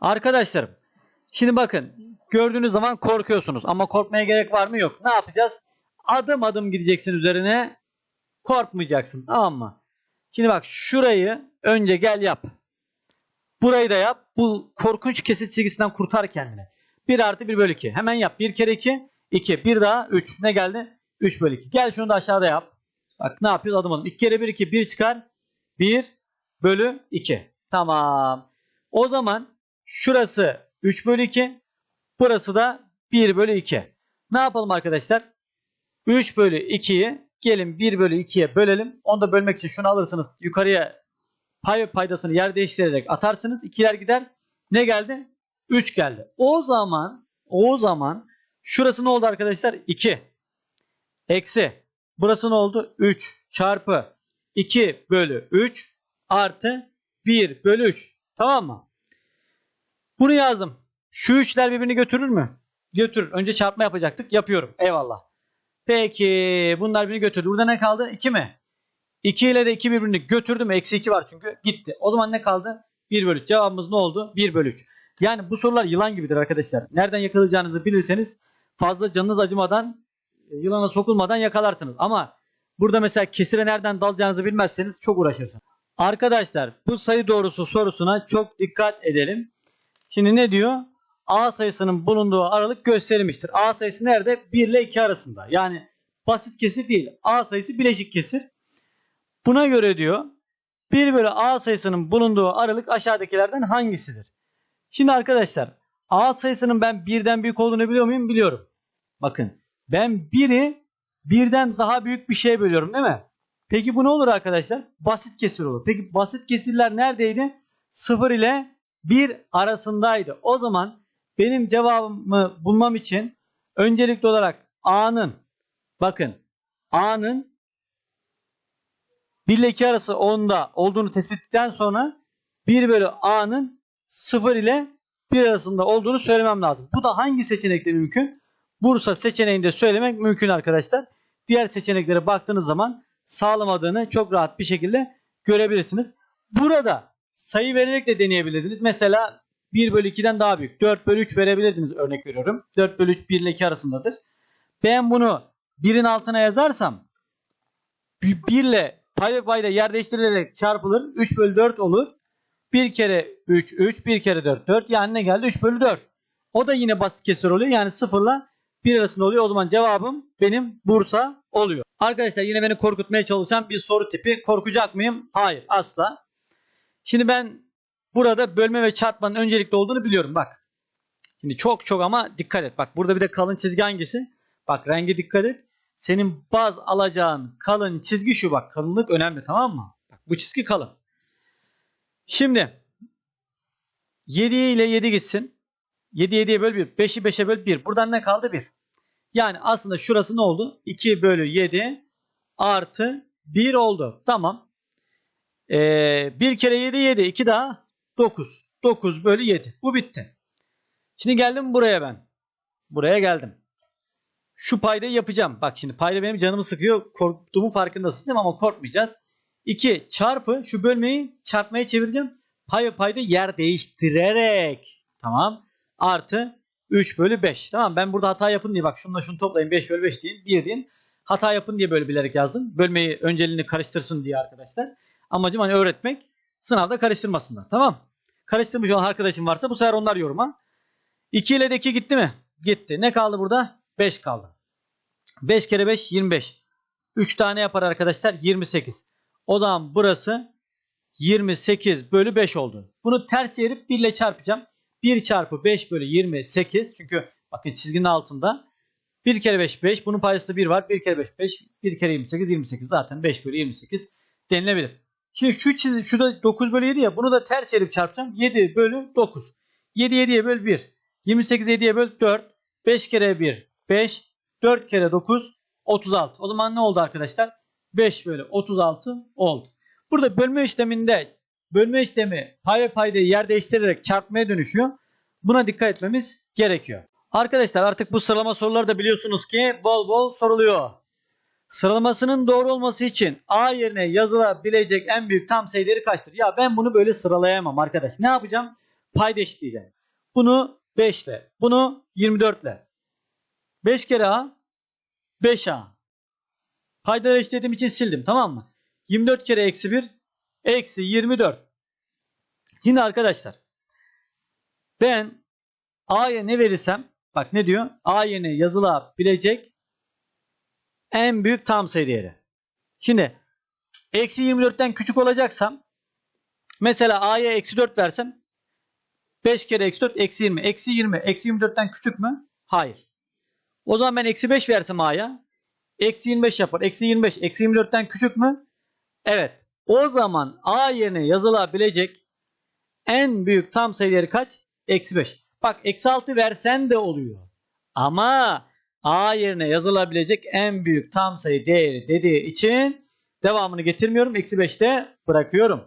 Arkadaşlarım şimdi bakın gördüğünüz zaman korkuyorsunuz ama korkmaya gerek var mı yok. Ne yapacağız? Adım adım gideceksin üzerine korkmayacaksın tamam mı? Şimdi bak şurayı önce gel yap. Burayı da yap. Bu korkunç kesit çizgisinden kurtar kendini. 1 artı 1 bölü 2. Hemen yap. 1 kere 2. 2. 1 daha 3. Ne geldi? 3 bölü 2. Gel şunu da aşağıda yap. Bak ne yapıyoruz adım adım. 2 kere 1 2. 1 çıkar. 1 bölü 2. Tamam. O zaman şurası 3 bölü 2. Burası da 1 bölü 2. Ne yapalım arkadaşlar? 3 bölü 2'yi gelin 1 bölü 2'ye bölelim. Onu da bölmek için şunu alırsınız. Yukarıya pay paydasını yer değiştirerek atarsınız. İkiler gider. Ne geldi? 3 geldi. O zaman o zaman şurası ne oldu arkadaşlar? 2. Eksi. Burası ne oldu? 3 çarpı 2 bölü 3 artı 1 bölü 3. Tamam mı? Bunu yazdım. Şu üçler birbirini götürür mü? Götürür. Önce çarpma yapacaktık. Yapıyorum. Eyvallah. Peki bunlar birbirini götürdü. Burada ne kaldı? 2 mi? 2 ile de 2 birbirini götürdüm. Eksi 2 var çünkü. Gitti. O zaman ne kaldı? 1 bölü 3. Cevabımız ne oldu? 1 bölü 3. Yani bu sorular yılan gibidir arkadaşlar. Nereden yakalayacağınızı bilirseniz fazla canınız acımadan e, yılana sokulmadan yakalarsınız. Ama burada mesela kesire nereden dalacağınızı bilmezseniz çok uğraşırsınız. Arkadaşlar bu sayı doğrusu sorusuna çok dikkat edelim. Şimdi ne diyor? A sayısının bulunduğu aralık gösterilmiştir. A sayısı nerede? 1 ile 2 arasında. Yani basit kesir değil. A sayısı bileşik kesir. Buna göre diyor 1 bölü A sayısının bulunduğu aralık aşağıdakilerden hangisidir? Şimdi arkadaşlar A sayısının ben birden büyük olduğunu biliyor muyum? Biliyorum. Bakın ben 1'i birden daha büyük bir şeye bölüyorum değil mi? Peki bu ne olur arkadaşlar? Basit kesir olur. Peki basit kesirler neredeydi? 0 ile 1 arasındaydı. O zaman benim cevabımı bulmam için öncelikli olarak A'nın bakın A'nın 1 ile 2 arası 10'da olduğunu tespit ettikten sonra 1 bölü A'nın 0 ile 1 arasında olduğunu söylemem lazım. Bu da hangi seçenekte mümkün? Bursa seçeneğinde söylemek mümkün arkadaşlar. Diğer seçeneklere baktığınız zaman sağlamadığını çok rahat bir şekilde görebilirsiniz. Burada sayı vererek de deneyebilirdiniz. Mesela 1 bölü 2'den daha büyük. 4 bölü 3 verebilirdiniz örnek veriyorum. 4 bölü 3 1 ile 2 arasındadır. Ben bunu 1'in altına yazarsam 1 ile pay ve payda yer değiştirilerek çarpılır. 3 bölü 4 olur. 1 kere 3 3 1 kere 4 4 yani ne geldi 3 bölü 4. O da yine basit kesir oluyor. Yani 0 ile 1 arasında oluyor. O zaman cevabım benim Bursa oluyor. Arkadaşlar yine beni korkutmaya çalışan bir soru tipi. Korkacak mıyım? Hayır asla. Şimdi ben burada bölme ve çarpmanın öncelikli olduğunu biliyorum. Bak. Şimdi çok çok ama dikkat et. Bak burada bir de kalın çizgi hangisi? Bak rengi dikkat et. Senin baz alacağın kalın çizgi şu bak. Kalınlık önemli tamam mı? Bak bu çizgi kalın. Şimdi 7 ile 7 gitsin. 7 7'ye böl 1. 5'i 5'e böl 1. Buradan ne kaldı? 1. Yani aslında şurası ne oldu? 2 bölü 7 artı 1 oldu. Tamam. Ee, 1 kere 7 7. 2 daha 9. 9 bölü 7. Bu bitti. Şimdi geldim buraya ben. Buraya geldim. Şu paydayı yapacağım. Bak şimdi payda benim canımı sıkıyor. Korktuğumun farkındasın değil mi? Ama korkmayacağız. 2 çarpı şu bölmeyi çarpmaya çevireceğim. Pay payda yer değiştirerek. Tamam. Artı 3 bölü 5. Tamam ben burada hata yapın diye bak şununla şunu toplayın 5 bölü 5 deyin 1 deyin. Hata yapın diye böyle bilerek yazdım. Bölmeyi önceliğini karıştırsın diye arkadaşlar. Amacım hani öğretmek. Sınavda karıştırmasınlar. Tamam. Karıştırmış olan arkadaşım varsa bu sefer onlar yoruma. 2 ile de 2 gitti mi? Gitti. Ne kaldı burada? 5 kaldı. 5 kere 5 25. 3 tane yapar arkadaşlar 28. O zaman burası 28 bölü 5 oldu. Bunu ters çevirip 1 ile çarpacağım. 1 çarpı 5 bölü 28. Çünkü bakın çizginin altında. 1 kere 5 5. Bunun paydasında 1 var. 1 kere 5 5. 1 kere 28 28. Zaten 5 bölü 28 denilebilir. Şimdi şu çiz şurada 9 bölü 7 ya. Bunu da ters çevirip çarpacağım. 7 bölü 9. 7 7'ye böl 1. 28 7'ye böl 4. 5 kere 1 5. 4 kere 9 36. O zaman ne oldu arkadaşlar? 5 bölü 36 oldu. Burada bölme işleminde bölme işlemi pay ve paydayı yer değiştirerek çarpmaya dönüşüyor. Buna dikkat etmemiz gerekiyor. Arkadaşlar artık bu sıralama soruları da biliyorsunuz ki bol bol soruluyor. Sıralamasının doğru olması için A yerine yazılabilecek en büyük tam sayı değeri kaçtır? Ya ben bunu böyle sıralayamam arkadaş. Ne yapacağım? payda eşitleyeceğim. Bunu 5 ile. Bunu 24 ile. 5 kere A 5A. Paydaları eşitlediğim için sildim tamam mı? 24 kere eksi 1 eksi 24. Şimdi arkadaşlar ben A'ya ne verirsem bak ne diyor? A yerine yazılabilecek en büyük tam sayı değeri. Şimdi eksi 24'ten küçük olacaksam mesela A'ya eksi 4 versem 5 kere eksi 4 eksi 20. Eksi 20 eksi 24'ten küçük mü? Hayır. O zaman ben eksi 5 versem A'ya eksi 25 yapar. Eksi 25 eksi 24'ten küçük mü? Evet. O zaman A yerine yazılabilecek en büyük tam sayı değeri kaç? Eksi 5. Bak eksi 6 versen de oluyor. Ama A yerine yazılabilecek en büyük tam sayı değeri dediği için devamını getirmiyorum. Eksi 5'te bırakıyorum.